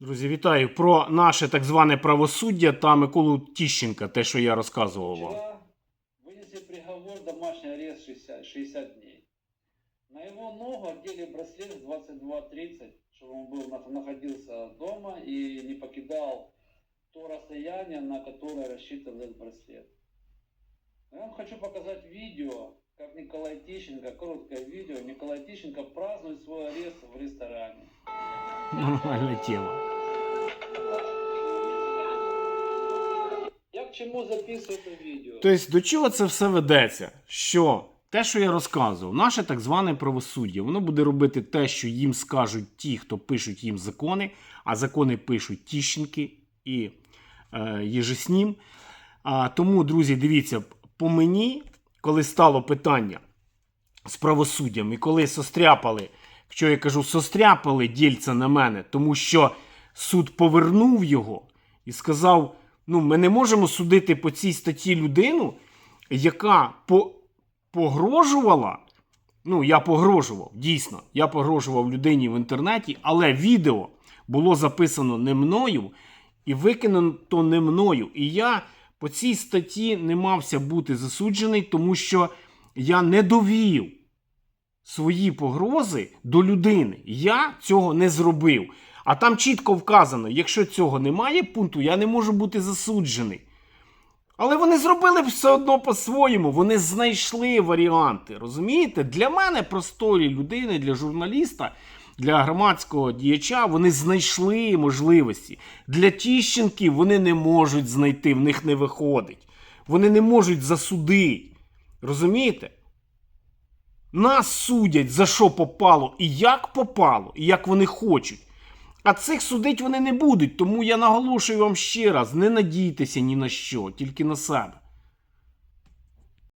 Друзі, вітаю про наше так зване правосуддя та Миколу Тіщенка, те, що я розказував вам. Вчера вынесли приговор домашний арест 60, 60 дней. На его ногу одели браслет с 22.30, чтобы он был, на- находился дома и не покидал то расстояние, на которое рассчитан этот браслет. Я вам хочу показать видео, как Николай Тищенко, короткое видео, Николай Тищенко празднует свой арест в ресторане. Нормальна тема. Я к чему записываю это видео? Тобто, до чого це все ведеться? Що те, що я розказував, наше так зване правосуддя, воно буде робити те, що їм скажуть ті, хто пишуть їм закони, а закони пишуть Тіщенки і е, Єжеснім. А, тому, друзі, дивіться, по мені, коли стало питання з правосуддям, і коли состряпали, що я кажу, состряпали дільця на мене, тому що суд повернув його і сказав: ну, ми не можемо судити по цій статті людину, яка по, погрожувала. Ну, я погрожував, дійсно, я погрожував людині в інтернеті, але відео було записано не мною і викинуто не мною. І я по цій статті не мався бути засуджений, тому що я не довів свої погрози до людини. Я цього не зробив. А там чітко вказано: якщо цього немає пункту, я не можу бути засуджений. Але вони зробили все одно по-своєму. Вони знайшли варіанти. Розумієте? Для мене, простої людини, для журналіста, для громадського діяча, вони знайшли можливості. Для Тіщенків вони не можуть знайти, в них не виходить. Вони не можуть засудити. Розумієте? Нас судять за що попало і як попало, і як вони хочуть. А цих судить вони не будуть, тому я наголошую вам ще раз: не надійтеся ні на що, тільки на себе.